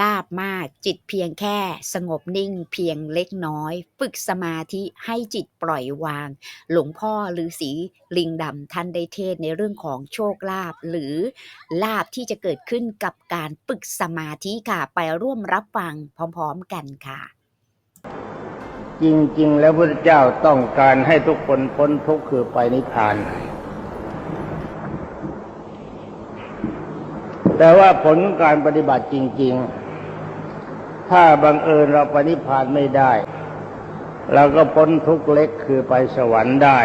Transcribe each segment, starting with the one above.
ลาบมากจิตเพียงแค่สงบนิ่งเพียงเล็กน้อย ฝึกสมาธิให้จิตปล่อยวาง หลวงพ่อฤาษีลิงดำท่านได้เทศในเรื่องของโชคลาภหรือลาบที่จะเกิดขึ้นกับการฝึกสมาธิค่ะ ไปร่วมรับฟังพร้อมๆกันค่ะ จริงๆ แล้วพระเจ้าต้องการให้ทุกคนพ้นทุกข์คือไปนิพพานแต่ว่าผลของการปฏิบัติจริง ๆ ถ้าบังเอิญเราปนิพานไม่ได้ เราก็พ้นทุกเล็กคือไปสวรรค์ได้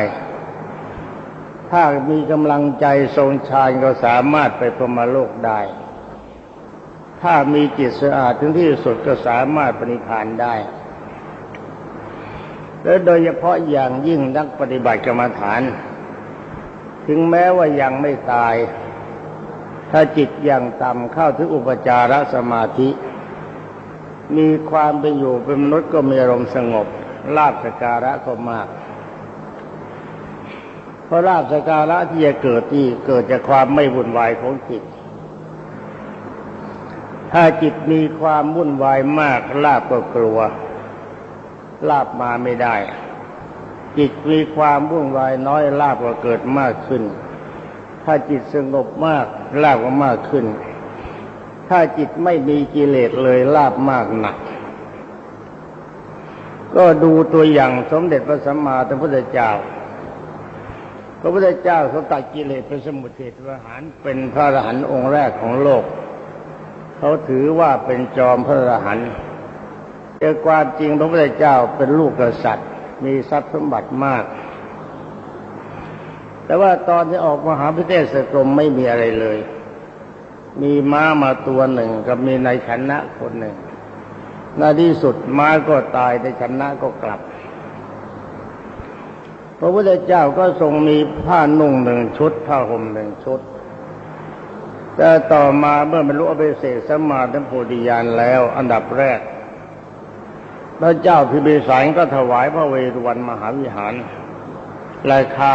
ถ้ามีกำลังใจทรงฌานก็สามารถไปพรหมโลกได้ ถ้ามีจิตสะอาดถึงที่สุดก็สามารถปณิพานได้ และโดยเฉพาะอย่างยิ่งนักปฏิบัติกรรมฐาน ถึงแม้ว่ายังไม่ตาย ถ้าจิตยังต่ำเข้าถึงอุปจารสมาธิ มีความเป็นอยู่เป็นมนุษย์ก็มีอารมณ์สงบลาบสการะก็มาก เพราะลาบสการะที่จะเกิดที่เกิดจากความไม่วุ่นวายของจิต ถ้าจิตมีความวุ่นวายมากลาบก็กลัว ลาบมาไม่ได้ จิตมีความวุ่นวายน้อยลาบก็เกิดมากขึ้น ถ้าจิตสงบมากลาบก็มากขึ้น ถ้าจิตไม่มีกิเลสเลยลาบมากหนัก ก็ดูตัวอย่างสมเด็จพระสัมมาสัมพุทธเจ้า พระพุทธเจ้าเขาตัดกิเลสเป็นสมุทเทศประหารเป็นพระอรหันต์องค์แรกของโลก เขาถือว่าเป็นจอมพระอรหันต์แต่ความจริงพระพุทธเจ้าเป็นลูกกษัตริย์ มีทรัพย์สมบัติมาก แต่ว่าตอนที่ออกมหาพิเทศกรมไม่มีอะไรเลย มีม้ามาตัวหนึ่งกับมีนายชนะคนหนึ่งในที่สุดม้าก็ตายในชนะก็กลับ พระพุทธเจ้าก็ทรงมีผ้านุ่งหนึ่งชุด ผ้าห่มหนึ่งชุด แต่ต่อมาเมื่อบรรลุอภิเศษสมมาธิโพธิญาณแล้ว อันดับแรกพระเจ้าพิมพิสารก็ถวายพระเวรวันมหาวิหาร ราคา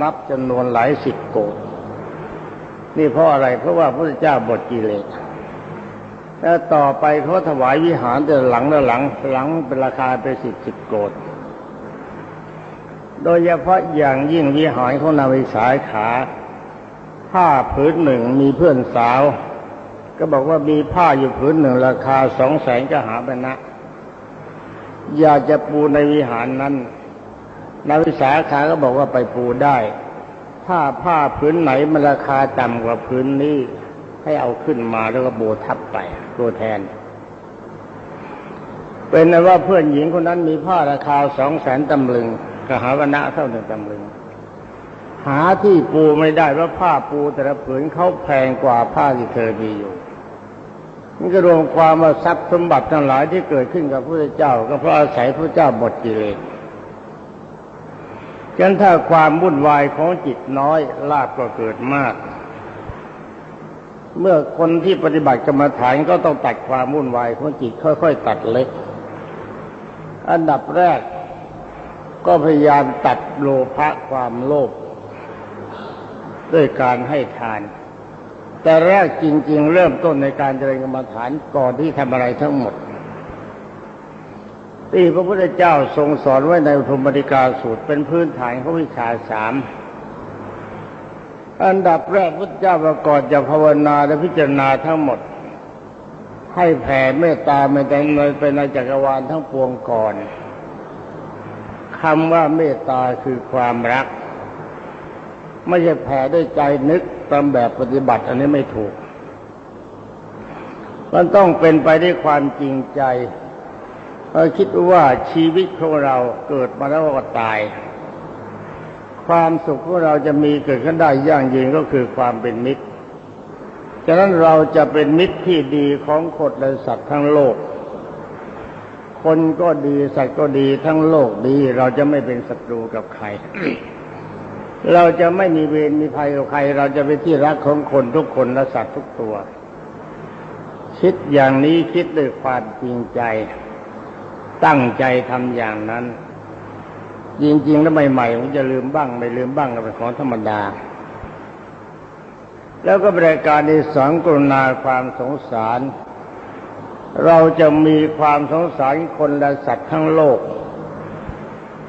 นับจำนวนหลายสิบโกด นี่เพราะอะไรเพราะว่าพระเจ้าบทกิเลสแล้วต่อไปเขาถวายวิหารแต่หลังแล้วหลังหลังเป็นราคาไปสิบสิบโกดโดยเฉพาะอย่างยิ่งวิหารของนาวิสายขา ผ้าผืนหนึ่งมีเพื่อนสาว ก็บอกว่ามีผ้าอยู่ผืนหนึ่งราคาสองแสนก็หาบรรณะอยากจะปูในวิหารนั้นนาวิสาขาก็บอกว่าไปปูได้ ถ้าผ้าผืนไหนมันราคาต่ำกว่าผืนนี้ ให้เอาขึ้นมาแล้วก็โบทับไปตัวแทน เป็นนว่าเพื่อนหญิงคนนั้นมีผ้าราคาสองแสนตำลึงกหาวนะเท่าหนึ่งตำลึง หาที่ปูไม่ได้เพราผ้าปูแต่ละผืนเขาแพงกว่าผ้าที่เธอมีอยู่นี่ก็รวมความว่าทรัพย์สมบัติทั้งหลายที่เกิดขึ้นกับพระเจ้า ก็เพราะอาศัยพระเจ้าหมดกิเลสฉะนั้นถ้าความวุ่นวายของจิต น้อยลาบก็เกิดมาก เมื่อคนที่ปฏิบัติกรรมฐานก็ต้องตัดความวุ่นวายของจิตค่อย ๆ ตัดเล็ก อันดับแรก ก็พยายามตัดโลภะความโลภด้วยการให้ทาน แต่แรกจริง ๆ เริ่มต้นในการเจริญกรรมฐานก่อนที่ทำอะไรทั้งหมดที่พระพุทธเจ้าทรงสอนไว้ในพรมดิกาสูตรเป็นพื้นฐานของวิชาสาม อันดับแรกพุทธเจ้าประกอบจะภาวนาและพิจารณาทั้งหมด ให้แผ่เมตตาไม่แต่เลยไปในจักรวาลทั้งปวงก่อนคำว่าเมตตาคือความรัก ไม่ใช่แผ่ด้วยใจนึกตามแบบปฏิบัติอันนี้ไม่ถูก มันต้องเป็นไปด้วยความจริงใจเราคิดว่าชีวิตของเราเกิดมาแล้วก็ตาย ความสุขของเราจะมีเกิดขึ้นได้อย่างยิ่งก็คือความเป็นมิตร ฉะนั้นเราจะเป็นมิตรที่ดีของคนและสัตว์ทั้งโลก คนก็ดีสัตว์ก็ดีทั้งโลกดี เราจะไม่เป็นศัตรูกับใคร เราจะไม่มีเวรมีภัยกับใคร เราจะเป็นที่รักของคนทุกคนและสัตว์ทุกตัว คิดอย่างนี้คิดด้วยความจริงใจ ตั้งใจทำอย่างนั้น จริงๆแล้วใหม่ๆผมจะลืมบ้าง ไม่ลืมบ้างก็เป็นของธรรมดา แล้วก็บริการในสอนกรุณาความสงสาร เราจะมีความสงสารคนและสัตว์ทั้งโลก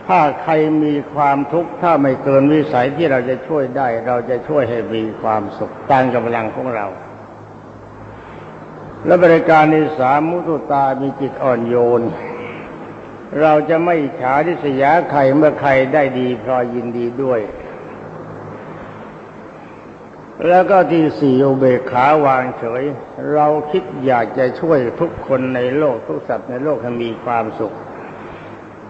ถ้าใครมีความทุกข์ถ้าไม่เกินวิสัยที่เราจะช่วยได้ เราจะช่วยให้มีความสุขตามกำลังของเรา และบริการในสามมุตุตามีจิตอ่อนโยน เราจะไม่ฉาทิษยาใครเมื่อใครได้ดีพลอยยินดีด้วย แล้วก็ที่สี่อุเบขาวางเฉย เราคิดอยากจะช่วยทุกคนในโลกทุกสัตว์ในโลกให้มีความสุข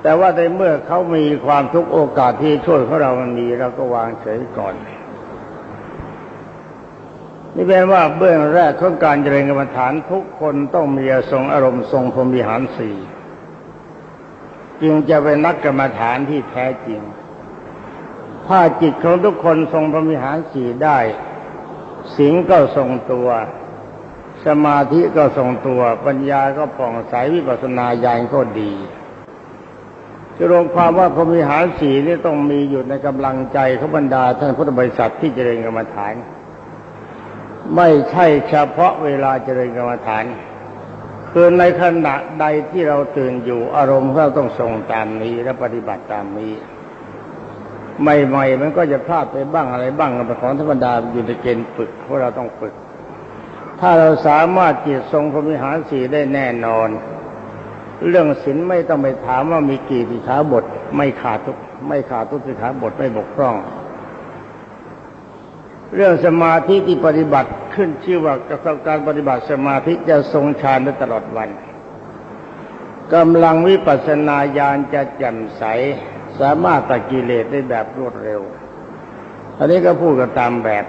แต่ว่าในเมื่อเขามีความทุกข์โอกาสที่ช่วยของเรามันมีเราก็วางเฉยก่อนนี่เป็นว่าเบื้องแรกของการเจริญกรรมฐานทุกคนต้องมีทรงอารมณ์ทรงพรมิหารสี่ จึงจะเป็นนักกรรมฐานที่แท้จริง ถ้าจิตของทุกคนทรงพรมิหารสี่ได้สิงก็ทรงตัว สมาธิก็ทรงตัว ปัญญาก็ผ่องใสวิปัสสนาญาณก็ดีจะรวมความว่าพรมิหารสีนี่ต้องมีอยู่ในกำลังใจขบรรดาท่านพุทธบริษัทที่เจริญกรรมฐาน ไม่ใช่เฉพาะเวลาเจริญกรรมฐาน คือในขณะใดที่เราตื่นอยู่ อารมณ์เราต้องทรงตามนี้และปฏิบัติตามนี้ ใหม่ๆมันก็จะพลาดไปบ้างอะไรบ้างเป็นของธรรมดาอยู่ในเกณฑ์ฝึกเพราะเราต้องฝึก ถ้าเราสามารถจิตทรงพรมิหารสีได้แน่นอน เรื่องศีลไม่ต้องไปถามว่ามีกี่สิขาบท ไม่ขาดทุกไม่ขาดทุกสิขาบทไม่บกพร่อง เรื่องสมาธิที่ปฏิบัติขึ้นชื่อว่าการปฏิบัติสมาธิจะทรงฌานได้ตลอดวันกำลังวิปัสสนาญาณจะแจ่มใส สามารถตัดกิเลสได้แบบรวดเร็ว อันนี้ก็พูดกันตามแบบ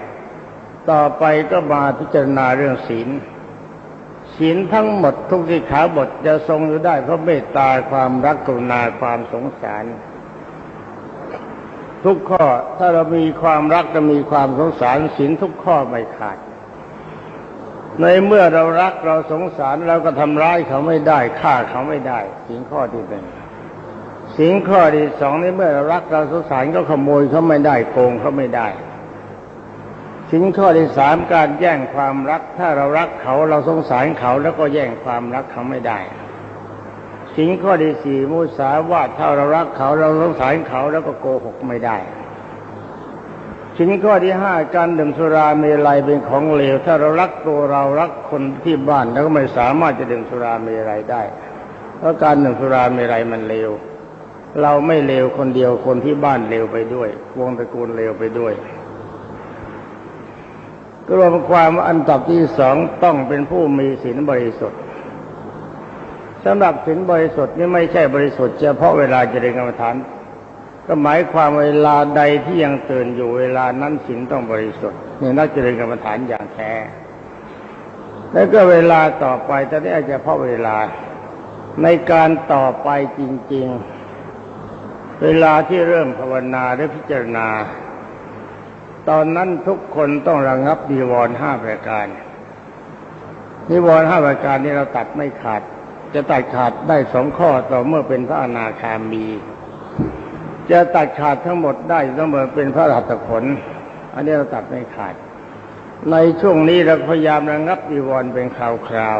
ต่อไปก็มาพิจารณาเรื่องศีล ศีลทั้งหมดทุกสิขาบทจะทรงอยู่ได้เพราะเมตตาความรักกรุณาความสงสาร ทุกข้อ ถ้าเรามีความรักจะมีความสงสารศีลทุกข้อไม่ขาด ในเมื่อเรารักเราสงสารเราก็ทำร้ายเขาไม่ได้ฆ่าเขาไม่ได้ศีลข้อที่หนึ่งศีลข้อที่สองในเมื่อเรารักเราสงสารก็ขโมยเขาไม่ได้โกงเขาไม่ได้ศีลข้อที่สามการแย่งความรัก ถ้าเรารักเขาเราสงสารเขาแล้วก็แย่งความรักเขาไม่ได้ สิงข้อที่สี่มุสาวาทถ้าเรารักเขาเราสงสารเขาแล้วก็โกหกไม่ได้สิงข้อที่ห้าการดื่มสุราเมลัยเป็นของเลว ถ้าเรารักตัวเรารักคนที่บ้านแล้วก็ไม่สามารถจะดื่มสุราเมลัยได้ เพราะการดื่มสุราเมลัยมันเลว เราไม่เลวคนเดียวคนที่บ้านเลวไปด้วย วงตระกูลเลวไปด้วยก็รวมความว่าอันดับที่สองต้องเป็นผู้มีศีลบริสุทธิ์ สำหรับศีลบริสุทธิ์นี่ไม่ใช่บริสุทธิ์เฉพาะเวลาเจริญกรรมฐาน ก็หมายความเวลาใดที่ยังตื่นอยู่เวลานั้นศีลต้องบริสุทธิ์นี่นักเจริญกรรมฐานอย่างแท้แล้วก็เวลาต่อไปแต่นี้อาจจะเพาะเวลาในการต่อไปจริง ๆ เวลาที่เริ่มภาวนาหรือพิจารณา ตอนนั้นทุกคนต้องระงงับนิวรณ์ห้าประการนิวรณ์ห้าประการนี้เราตัดไม่ขาด จะตัดขาดได้สองข้อต่อเมื่อเป็นพระอนาคามี จะตัดขาดทั้งหมดได้ต้องเมื่อเป็นพระราตผล อันนี้เราตัดไม่ขาด ในช่วงนี้เราพยายามระงับนิวรณ์เป็นคราว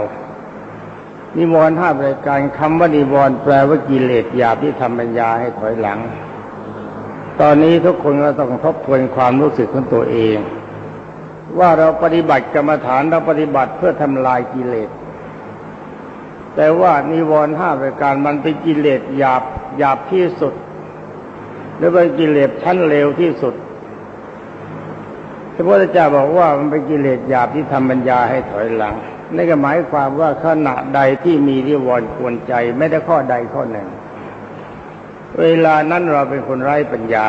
ๆนิวรณ์ห้าประการคำว่านิวรณ์แปลว่ากิเลสหยาบที่ทำปัญญาให้ถอยหลัง ตอนนี้ทุกคนก็ต้องทบทวนความรู้สึกของตัวเอง ว่าเราปฏิบัติกรรมฐานเราปฏิบัติเพื่อทำลายกิเลส แต่ว่านิวรณ์ห้าประการมันเป็นกิเลสหยาบหยาบที่สุด หรือเป็นกิเลสชั้นเลวที่สุดพระพุทธเจ้าบอกว่ามันเป็นกิเลสหยาบที่ทำปัญญาให้ถอยหลังนั่นก็หมายความว่าขณะใดที่มีนิวรณ์กวนใจ ไม่ได้ข้อใดข้อหนึ่ง เวลานั้นเราเป็นคนไร้ปัญญา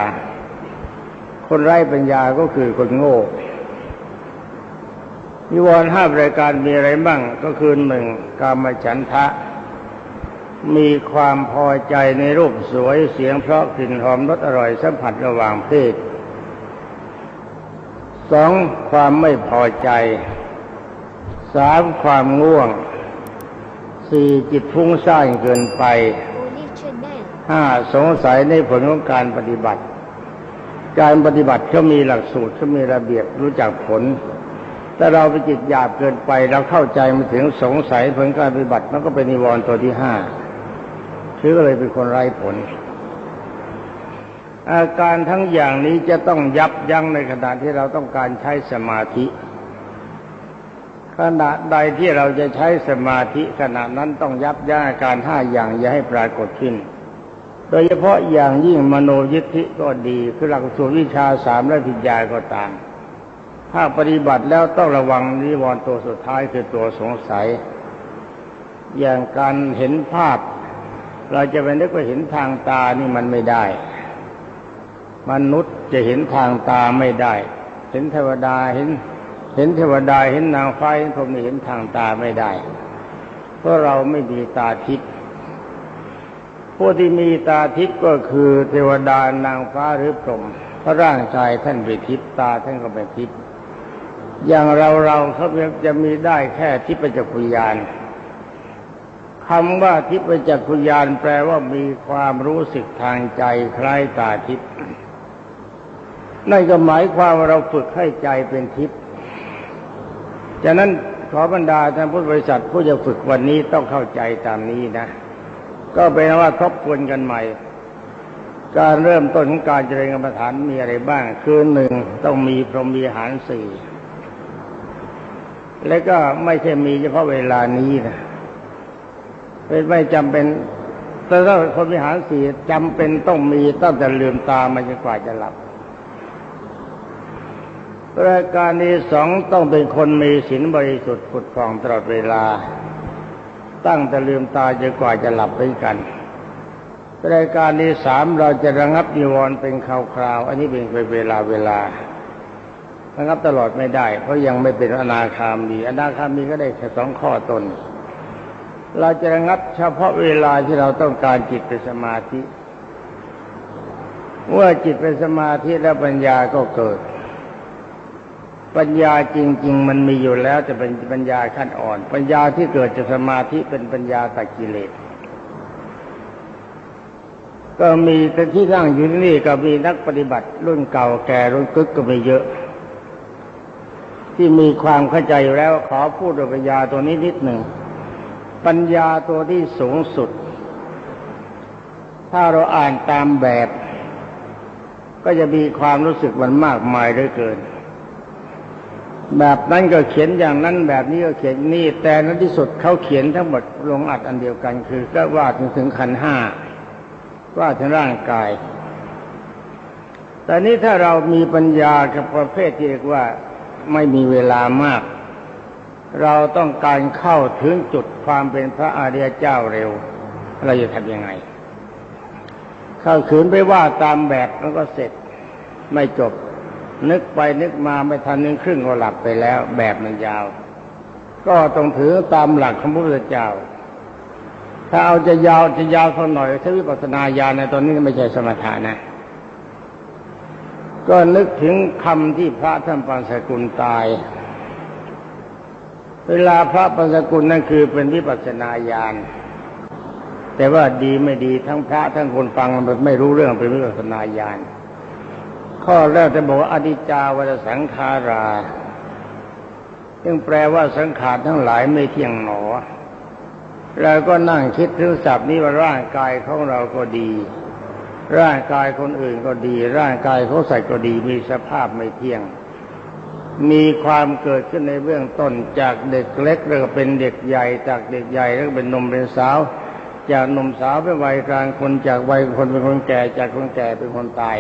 คนไร้ปัญญาก็คือคนโง่ นิวรณ์ห้าประการมีอะไรบ้างก็คือหนึ่งกามฉันทะ มีความพอใจในรูปสวยเสียงเพราะกลิ่นหอมรสอร่อยสัมผัสระหว่างเพศสองความไม่พอใจสามความง่วงสี่จิตฟุ้งซ่านเกินไปห้าสงสัยในผลของการปฏิบัติ การปฏิบัติเขามีหลักสูตรเขามีระเบียบรู้จักผล แต่เราไปจิตหยาบเกินไป เราเข้าใจมาถึงสงสัยผลการปฏิบัติมันก็เป็นนิวรณ์ตัวที่ห้าคือก็เลยเป็นคนไร้ผล อาการทั้งอย่างนี้จะต้องยับยั้งในขณะที่เราต้องการใช้สมาธิ ขณะใดที่เราจะใช้สมาธิขณะนั้นต้องยับยั้งอาการห้าอย่างอย่าให้ปรากฏขึ้น โดยเฉพาะอย่างยิ่งมโนยิทธิก็ดีคือหลักสูตรวิชาสามและพิญญาก็ตาม ถ้าปฏิบัติแล้วต้องระวังนิวรณ์ตัวสุดท้ายคือตัวสงสัย อย่างการเห็นภาพ เราจะไปนึกว่าเห็นทางตานี่มันไม่ได้ มนุษย์จะเห็นทางตาไม่ได้ เห็นเทวดาเห็น เห็นเทวดาเห็นนางฟ้าเห็นพรหมเห็นทางตาไม่ได้ เพราะเราไม่มีตาทิพย์ผู้ที่มีตาทิพย์ก็คือเทวดานางฟ้าหรือพรหมเพราะร่างกายท่านเป็นทิพย์ตาท่านก็เป็นทิพย์ อย่างเราเราเขาจะมีได้แค่ทิพยจักขุยานคำว่าทิพยจักขุยานแปลว่ามีความรู้สึกทางใจคล้ายตาทิพย์นั่นก็หมายความว่าเราฝึกให้ใจเป็นทิพย์ฉะนั้นขอบรรดาท่านพุทธบริษัทผู้จะฝึกวันนี้ต้องเข้าใจตามนี้นะ ก็เป็นว่าทบทวนกันใหม่ การเริ่มต้นของการเจริญกรรมฐานมีอะไรบ้าง คือหนึ่งต้องมีพรหมีหารสี่ และก็ไม่ใช่มีเฉพาะเวลานี้นะเป็นไม่จำเป็นแต่ถ้าคนมีหารสี่จำเป็นต้องมีตั้งแต่ลืมตามาจนกว่าจะหลับรายการที่สองต้องเป็นคนมีศีลบริสุทธิ์ผุดผ่องตลอดเวลา ตั้งแต่ลืมตาจนกว่าจะหลับไปกันรายการที่สามเราจะระงับนิวรณ์เป็นคราวๆอันนี้เป็นเวลาเวลา ระงับตลอดไม่ได้ เพราะยังไม่เป็นอนาคามี อนาคามีก็ได้แค่สองข้อตน เราจะระงับเฉพาะเวลาที่เราต้องการจิตเป็นสมาธิเมื่อจิตเป็นสมาธิแล้วปัญญาก็เกิด ปัญญาจริง ๆ มันมีอยู่แล้วจะเป็นปัญญาขั้นอ่อน ปัญญาที่เกิดจากสมาธิเป็นปัญญาตัดกิเลสก็มีแต่ที่นั่งอยู่ที่นี่ก็มีนักปฏิบัติรุ่นเก่าแก่รุ่นกึกก็ไม่เยอะ ที่มีความเข้าใจอยู่แล้วขอพูดดยปัญญาตัวนี้นิดหนึ่ง ปัญญาตัวที่สูงสุด ถ้าเราอ่านตามแบบ ก็จะมีความรู้สึกมันมากมายเหลือเกิน แบบนั้นก็เขียนอย่างนั้นแบบนี้ก็เขียนนี่ แต่ในที่สุดเขาเขียนทั้งหมดลงอัดอันเดียวกัน คือก็ว่าถึงถึงขันห้าว่าถึงร่างกาย แต่นี้ถ้าเรามีปัญญากับประเภทที่เรียกว่า ไม่มีเวลามาก เราต้องการเข้าถึงจุดความเป็นพระอริยเจ้าเร็ว เราจะทำยังไง เข้าขืนไปว่าตามแบบมันก็เสร็จไม่จบ นึกไปนึกมาไม่ทันนึงครึ่งก็หลับไปแล้ว แบบมันยาว ก็ต้องถือตามหลักของพระพุทธเจ้า ถ้าเอาจะยาวจะยาวเท่าหน่อยถ้าวิปัสสนาญาณในตอนนี้ไม่ใช่สมถะนะ ก็นึกถึงคำที่พระท่านปัญสกุลตาย เวลาพระปัญสกุลนั่นคือเป็นวิปัสนาญาณแต่ว่าดีไม่ดีทั้งพระทั้งคนฟังมันไม่รู้เรื่องเป็นวิปัสนาญาณข้อแรกจะบอกว่าอดิจาวัสังขาราซึ่งแปลว่าสังขารทั้งหลายไม่เที่ยงหนอเราก็นั่งคิดถึงศัพท์นี้ว่าร่างกายของเราก็ดี ร่างกายคนอื่นก็ดี ร่างกายเขาใส่ก็ดีมีสภาพไม่เที่ยง มีความเกิดขึ้นในเบื้องต้นจากเด็กเล็กแล้วก็เป็นเด็กใหญ่ จากเด็กใหญ่แล้วเป็นหนุ่มเป็นสาว จากหนุ่มสาวเป็นวัยกลางคนจากวัยคนเป็นคนแก่จากคนแก่เป็นคนตาย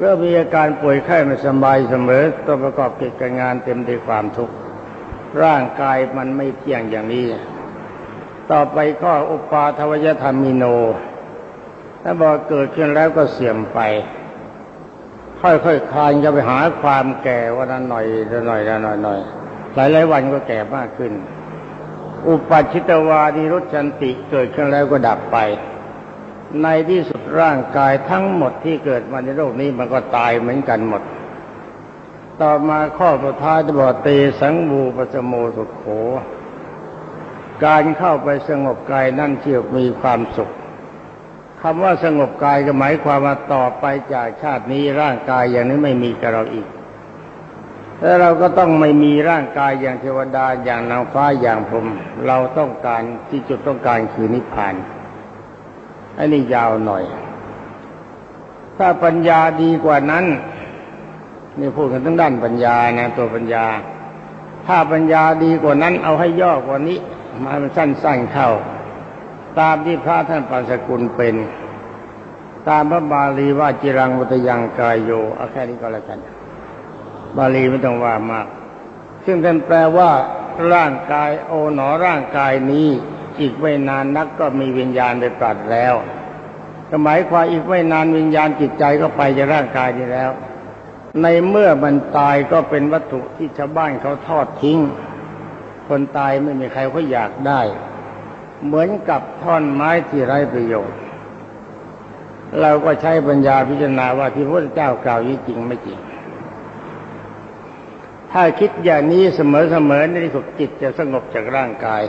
ก็มีอาการป่วยไข้ไม่สบายเสมอต้องประกอบกิจการงานเต็มด้วยความทุกข์ร่างกายมันไม่เที่ยงอย่างนี้ ต่อไปก็อุปาทวยธรรมิโน ถ้าบอกเกิดขึ้นแล้วก็เสื่อมไป ค่อยๆคลานจะไปหาความแก่วันนั้นหน่อยละหน่อยละหน่อยหน่อยหลายหลายๆวันก็แก่มากขึ้น อุปชิตวานิรุชชันติเกิดขึ้นแล้วก็ดับไป ในที่สุดร่างกายทั้งหมดที่เกิดมาในโลกนี้มันก็ตายเหมือนกันหมด ต่อมาข้อสุดท้ายจะบอกเตสังบูปสโมสุขโขการเข้าไปสงบกายนั่นเชื่อมีความสุข คำว่าสงบกายก็หมายความว่าต่อไปจากชาตินี้ร่างกายอย่างนี้ไม่มีกับเราอีก แล้วเราก็ต้องไม่มีร่างกายอย่างเทวดาอย่างนางฟ้าอย่างพรหมเราต้องการที่จุดต้องการคือนิพพานอันนี้ยาวหน่อย ถ้าปัญญาดีกว่านั้นนี่พูดกันทั้งด้านปัญญานะ ตัวปัญญา ถ้าปัญญาดีกว่านั้น เอาให้ย่อกว่านี้มามันสั้นๆเข้า ตามที่พระท่านปัญสกุลเป็น ตามพระบาลีว่าจิรังวัตยังกายโยเอาแค่นี้ก็แล้วกัน บาลีไม่ต้องว่ามาก ซึ่งท่านแปลว่าร่างกายโอหนอร่างกายนี้ อีกไม่นานนักก็มีวิญญาณไปปรัดแล้วก็หมายความอีกไม่นานวิญญาณจิตใจก็ไปจากร่างกายนี้แล้ว ในเมื่อมันตายก็เป็นวัตถุที่ชาวบ้านเขาทอดทิ้ง คนตายไม่มีใครเขาอยากได้ เหมือนกับท่อนไม้ที่ไร้ประโยชน์ เราก็ใช้ปัญญาพิจารณาว่าที่พระเจ้ากล่าวนี้จริงไม่จริง ถ้าคิดอย่างนี้เสมอๆในที่สุดจิตจะสงบจากร่างกาย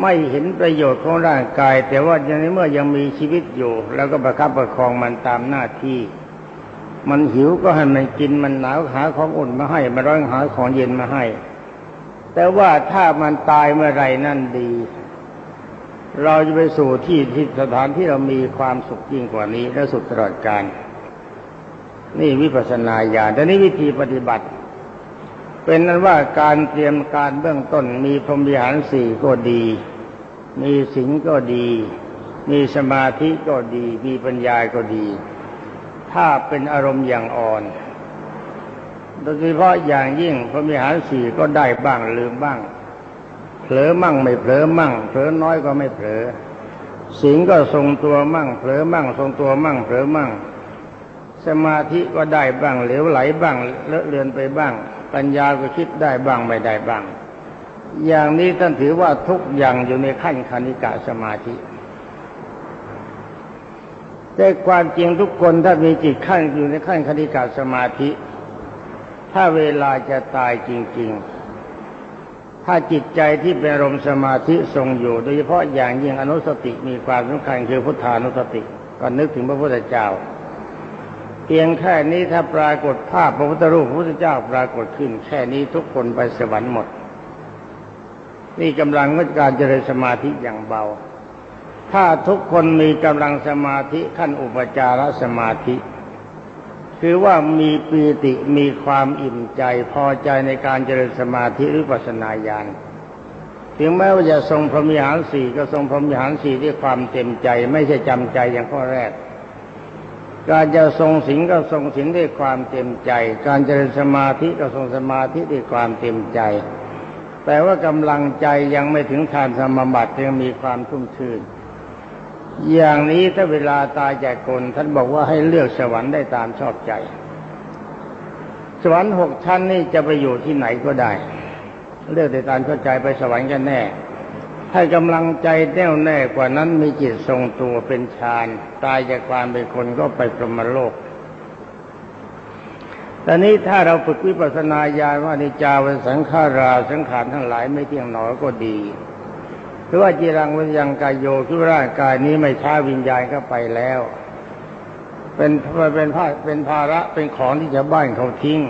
ไม่เห็นประโยชน์ของร่างกาย แต่ว่าในเมื่อยังมีชีวิตอยู่ แล้วก็ประคับประคองมันตามหน้าที่ มันหิวก็ให้มันกินมันหนาวหาของอุ่นมาให้มันร้อนหาของเย็นมาให้ แต่ว่าถ้ามันตายเมื่อไรนั่นดี เราจะไปสู่ที่ที่สถานที่เรามีความสุขยิ่งกว่านี้และสุขตลอดกาลนี่วิปัสสนาญาณแต่นี้วิธีปฏิบัติ เป็นนั้นว่าการเตรียมการเบื้องต้นมีพรหมวิหารสี่ก็ดี มีศีลก็ดี มีสมาธิก็ดี มีปัญญาก็ดี ถ้าเป็นอารมณ์อย่างอ่อน โดยเฉพาะอย่างยิ่งพรหมวิหารสี่ก็ได้บ้างลืมบ้าง เผลอมั่งไม่เผลอมั่งเผลอน้อยก็ไม่เผลอศีลก็ทรงตัวมั่งเผลอมั่งทรงตัวมั่งเผลอมั่ง สมาธิก็ได้บ้างเหลวไหลบ้างเลอะเลือนไปบ้าง ปัญญาก็คิดได้บ้างไม่ได้บ้าง อย่างนี้ท่านถือว่าทุกอย่างอยู่ในขั้นคณิกะสมาธิแต่ความจริงทุกคนถ้ามีจิตขั้นอยู่ในขั้นคณิกะสมาธิ ถ้าเวลาจะตายจริง ๆ ถ้าจิตใจที่เป็นอารมณ์สมาธิทรงอยู่ โดยเฉพาะอย่างยิ่งอนุสติมีความสำคัญคือพุทธานุสติก็นึกถึงพระพุทธเจ้า เพียงแค่นี้ถ้าปรากฏภาพพระพุทธรูปพระพุทธเจ้าปรากฏขึ้น แค่นี้ทุกคนไปสวรรค์หมด นี่กำลังของการเจริญสมาธิอย่างเบา ถ้าทุกคนมีกำลังสมาธิขั้นอุปจารสมาธิ คือว่ามีปีติมีความอิ่มใจพอใจในการเจริญสมาธิหรือปัสนาญาณถึงแม้ว่าจะทรงพรหมิหารสี่ก็ทรงพรหมิหารสี่ด้วยความเต็มใจ ไม่ใช่จำใจอย่างข้อแรก การจะทรงศีลก็ทรงศีลด้วยความเต็มใจ การเจริญสมาธิก็ทรงสมาธิด้วยความเต็มใจ แต่ว่ากำลังใจยังไม่ถึงฌานสมาบัติยังมีความทุ่มชื่น อย่างนี้ถ้าเวลาตายจากคนท่านบอกว่าให้เลือกสวรรค์ได้ตามชอบใจ สวรรค์หกชั้นนี่จะไปอยู่ที่ไหนก็ได้ เลือกได้ตามชอบใจไปสวรรค์กันแน่ ให้กำลังใจแน่วแน่กว่านั้นมีจิตทรงตัวเป็นฌานตายจากความเป็นคนก็ไปพรหมโลกแต่นี้ถ้าเราฝึกวิปัสสนาญาณว่านิจาวันสังขาราสังขารทั้งหลายไม่เที่ยงหนอก็ดี รือว่าจีรังวิญญังกายโยคือร่างกายนี้ไม่ช้าวิญญาณก็ไปแล้ว เป็นเป็นภาเป็นภาระเป็นของที่ชาวบ้านเขาทิ้ง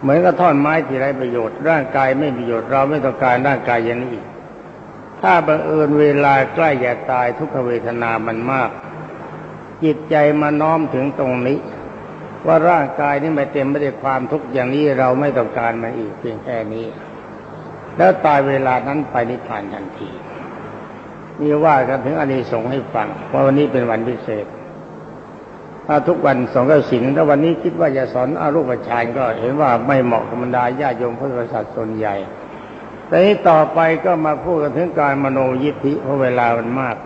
เหมือนกับท่อนไม้ที่ไร้ประโยชน์ ร่างกายไม่มีประโยชน์เราไม่ต้องการร่างกายอย่างนี้อีกถ้าบังเอิญเวลาใกล้จะตายทุกขเวทนามันมาก จิตใจมาน้อมถึงตรงนี้ ว่าร่างกายนี้ไม่เต็มไปด้วยความทุกข์อย่างนี้เราไม่ต้องการมันอีกเพียงแค่นี้ แล้วตายเวลานั้นไปนิพพานทันทีนี่ว่ากันถึงอานิสงส์ให้ฟังว่าวันนี้เป็นวันพิเศษถ้าทุกวันสองกสินถ้าวันนี้คิดว่าจะสอนอารูปฌานก็เห็นว่าไม่เหมาะกับบรรดาญาโยมพุทธบริษัทส่วนใหญ่ แต่นี้ต่อไปก็มาพูดกันถึงการมโนยิทธิเพราะเวลามันมาก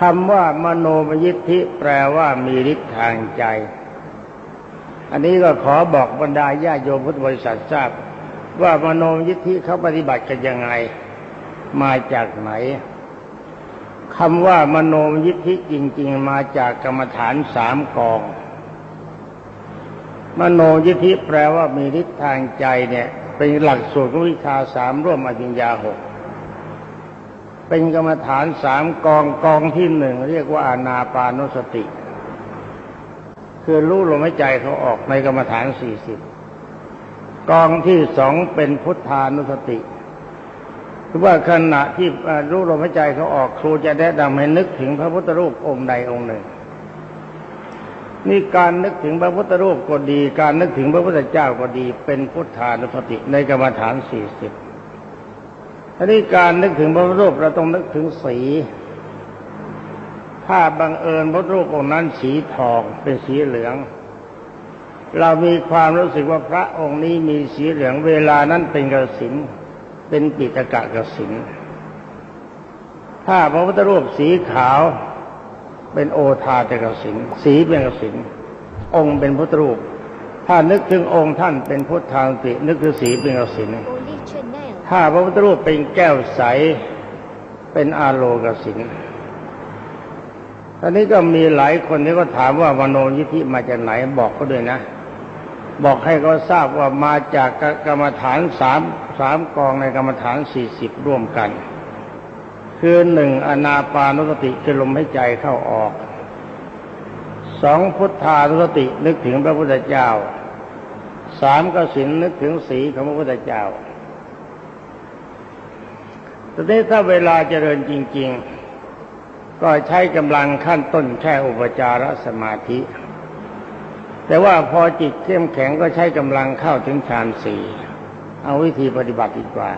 คำว่ามโนมยิทธิแปลว่ามีฤทธิ์ทางใจ อันนี้ก็ขอบอกบรรดาญาโยมพุทธบริษัททราบ ว่ามโนมยิทธิเขาปฏิบัติกันยังไง มาจากไหนคำว่ามโนมยิทธิจริง ๆ มาจากกรรมฐานสามกอง มโนยิทธิแปลว่ามีฤทธิ์ทางใจเนี่ย เป็นหลักสูตรของวิชาสามร่วมอภิญญาหกเป็นกรรมฐานสามกองกองที่หนึ่งเรียกว่าอานาปานุสติ คือรู้ลมหายใจเขาออกในกรรมฐานสี่สิบ กองที่สองเป็นพุทธานุสติคือว่าขณะที่รู้ลมหายใจเขาออกครูจะแนะนำให้นึกถึงพระพุทธรูปองค์ใดองค์หนึ่งนี่การนึกถึงพระพุทธรูปก็ดี การนึกถึงพระพุทธเจ้าก็ดี เป็นพุทธานุสติในกรรมฐานสี่สิบทีนี้การนึกถึงพระพุทธรูปเราต้องนึกถึงสี ถ้าบังเอิญพระรูปองค์นั้นสีทองเป็นสีเหลือง เรามีความรู้สึกว่าพระองค์นี้มีสีเหลืองเวลานั้นเป็นกสินเป็นปิตกะกสินถ้าพระพุทธรูปสีขาวเป็นโอทาตกสินสีเป็นกสินองค์เป็นพุทธรูป ถ้านึกถึงองค์ท่านเป็นพุทธานตินึกถึงสีเป็นกสินถ้าพระพุทธรูปเป็นแก้วใสเป็นอาโลกสินตอนนี้ก็มีหลายคนที่ก็ถามว่ามโนยิธิมาจากไหนบอกเขาด้วยนะ บอกให้เขาทราบว่ามาจากกรรมฐานสามสามกองในกรรมฐานสี่สิบร่วมกัน คือหนึ่งอนาปานุสติคือลมให้ใจเข้าออกสองพุทธานุสตินึกถึงพระพุทธเจ้าสามกสินนึกถึงสีของพระพุทธเจ้าตอนนี้ถ้าเวลาเจริญจริง ๆ ก็ใช้กำลังขั้นต้นแค่อุปจารสมาธิ แต่ว่าพอจิตเข้มแข็งก็ใช้กำลังเข้าถึงฌานสี่เอาวิธีปฏิบัติดีกว่า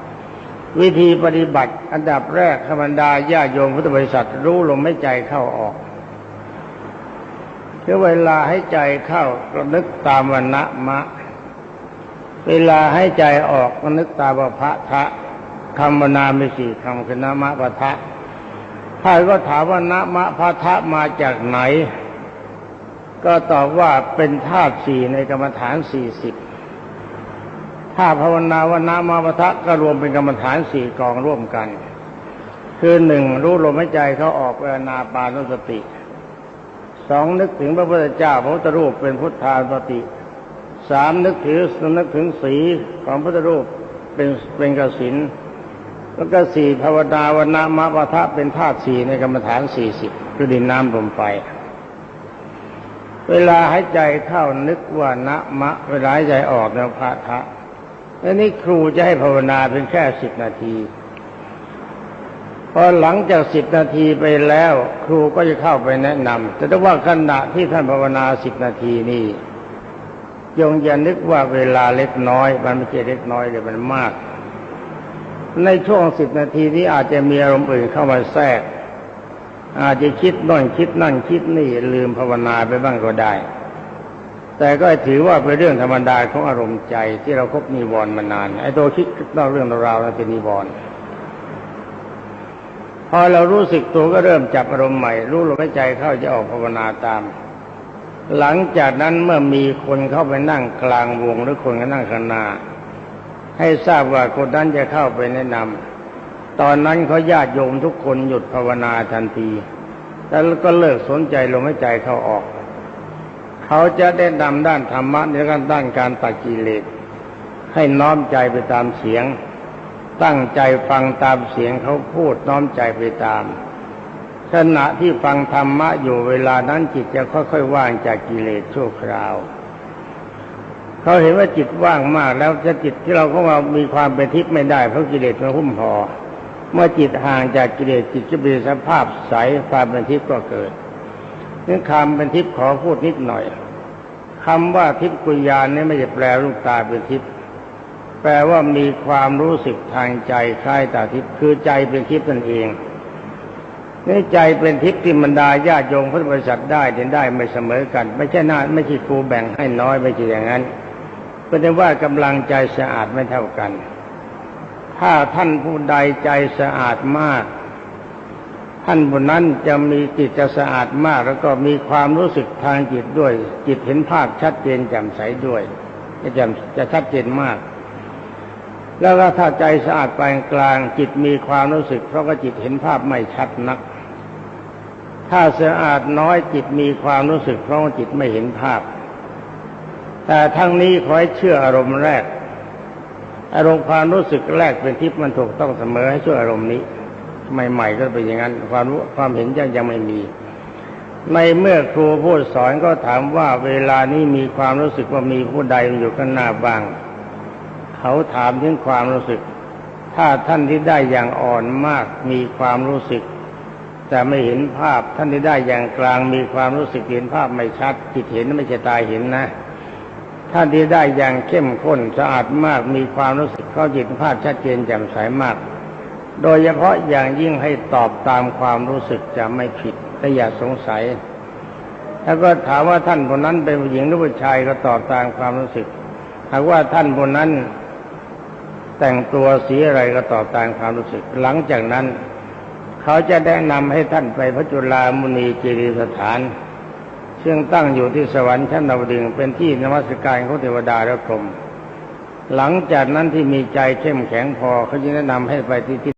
วิธีปฏิบัติอันดับแรกธรรมดาญาโยมพุทธบริษัทรู้ลมให้ใจเข้าออกคือเวลาให้ใจเข้าก็นึกตามวันนะมะ เวลาให้ใจออกก็นึกตามพระทะคำวนามีสี่คำคือนะมะปะทะถ้าก็ถามว่านะมะพะทะมาจากไหน ก็ตอบว่าเป็นธาตุสี่ในกรรมฐานสี่สิบถ้าภาวนาว่านะมะปะทะก็รวมเป็นกรรมฐานสี่กองร่วมกัน คือหนึ่งรู้ลมหายใจเขาออกเวลนาปานุสติสองนึกถึงพระพุทธเจ้าพระพุทธรูปเป็นพุทธานุสติสามนึกถึงนึกถึงสีของพระพุทธรูปเป็นเป็นกสินแล้วก็สี่ภาวนาวนนามะปะทะเป็นธาตุสี่ในกรรมฐานสี่สิบคือดินน้ำลมไฟ เวลาหายใจเข้านึกว่านะมะ เวลาหายใจออกนี่ยพะทะแล้วนี่ครูจะให้ภาวนาเป็นแค่สิบนาทีพอหลังจากสิบนาทีไปแล้ว ครูก็จะเข้าไปแนะนำแต่ถ้าว่าขณะที่ท่านภาวนาสิบนาทีนี่ยงอย่านึกว่าเวลาเล็กน้อย มันไม่ใช่เล็กน้อยเลยมันมาก ในช่วงสิบนาทีนี้อาจจะมีอารมณ์อื่นเข้ามาแทรก อาจจะคิดโน่นคิดนั่นคิดนี่ลืมภาวนาไปบ้างก็ได้ แต่ก็ถือว่าเป็นเรื่องธรรมดาของอารมณ์ใจที่เราคบนิวรณ์มานานไอ้ตัวคิดนอกเรื่องราวนั้นเป็นนิวรณ์พอเรารู้สึกตัวก็เริ่มจับอารมณ์ใหม่ รู้ลมหายใจเข้าจะออกภาวนาตาม หลังจากนั้นเมื่อมีคนเข้าไปนั่งกลางวงหรือคนก็นั่งข้างหน้าให้ทราบว่าคนนั้นจะเข้าไปแนะนำ ตอนนั้นเขาญาติโยมทุกคนหยุดภาวนาทันที แล้วก็เลิกสนใจลมหายใจเขาออก เขาจะได้นำด้านธรรมะในการด้านการตัดกิเลสให้น้อมใจไปตามเสียง ตั้งใจฟังตามเสียงเขาพูดน้อมใจไปตาม ขณะที่ฟังธรรมะอยู่เวลานั้นจิตจะค่อยๆว่างจากกิเลสชั่วคราวเขาเห็นว่าจิตว่างมากแล้วจะจิตที่เราก็ว่ามีความเป็นทิพย์ไม่ได้เพราะกิเลสมันหุ้มห่อ เมื่อจิตห่างจากกิเลสจิตจะเป็นสภาพใสความเป็นทิพย์ก็เกิดนี่คำเป็นทิพย์ขอพูดนิดหน่อยคำว่าทิพย์กุญญาณนี่ไม่ใช่แปลลูกตาเป็นทิพย์แปลว่ามีความรู้สึกทางใจคล้ายตาทิพย์คือใจเป็นทิพย์นั่นเองนี่ใจเป็นทิพย์ที่บรรดาญาติโยมพุทธบริษัทได้เด่นได้ไม่เสมอกัน ไม่ใช่น่าไม่ใช่ครูแบ่งให้น้อยไม่ใช่อย่างนั้นเป็นว่ากำลังใจสะอาดไม่เท่ากัน ถ้าท่านผู้ใดใจสะอาดมาก ท่านผู้นั้นจะมีจิตจะสะอาดมาก แล้วก็มีความรู้สึกทางจิตด้วย จิตเห็นภาพชัดเจนแจ่มใสด้วยจะแจ่มจะชัดเจนมาก แล้วก็ถ้าใจสะอาดปานกลาง จิตมีความรู้สึก เพราะว่าจิตเห็นภาพไม่ชัดนัก ถ้าสะอาดน้อยจิตมีความรู้สึก เพราะจิตไม่เห็นภาพ แต่ทั้งนี้ขอให้เชื่ออารมณ์แรก อารมณ์ความรู้สึกแรกเป็นทิพย์มันถูกต้องเสมอให้ชื่ออารมณ์นี้ ใหม่ ๆ ก็เป็นอย่างนั้น ความรู้ความเห็นยังยังไม่มี ในเมื่อครูผู้สอนก็ถามว่าเวลานี้มีความรู้สึกว่ามีผู้ใดอยู่ข้างหน้าบ้าง เขาถามถึงความรู้สึก ถ้าท่านที่ได้อย่างอ่อนมากมีความรู้สึก แต่ไม่เห็นภาพท่านที่ได้อย่างกลางมีความรู้สึกเห็นภาพไม่ชัดจิตเห็นไม่ใช่ตาเห็นนะ ท่านที่ได้อย่างเข้มข้นสะอาดมากมีความรู้สึกเข้าจิตภาพชัดเจนแจ่มใสมาก โดยเฉพาะอย่างยิ่งให้ตอบตามความรู้สึกจะไม่ผิดและอย่าสงสัย แล้วก็ถามว่าท่านคนนั้นเป็นผู้หญิงหรือผู้ชายก็ตอบตามความรู้สึกหากว่าท่านคนนั้นแต่งตัวสีอะไรก็ตอบตามความรู้สึก หลังจากนั้น เขาจะแนะนำให้ท่านไปพระจุลามุนีเจดีย์สถาน ซึ่งตั้งอยู่ที่สวรรค์ชั้นดาวดึงเป็นที่นมัสการของเทวดาและพรหมหลังจากนั้นที่มีใจเข้มแข็งพอเขาจึงแนะนำให้ไปที่ทิ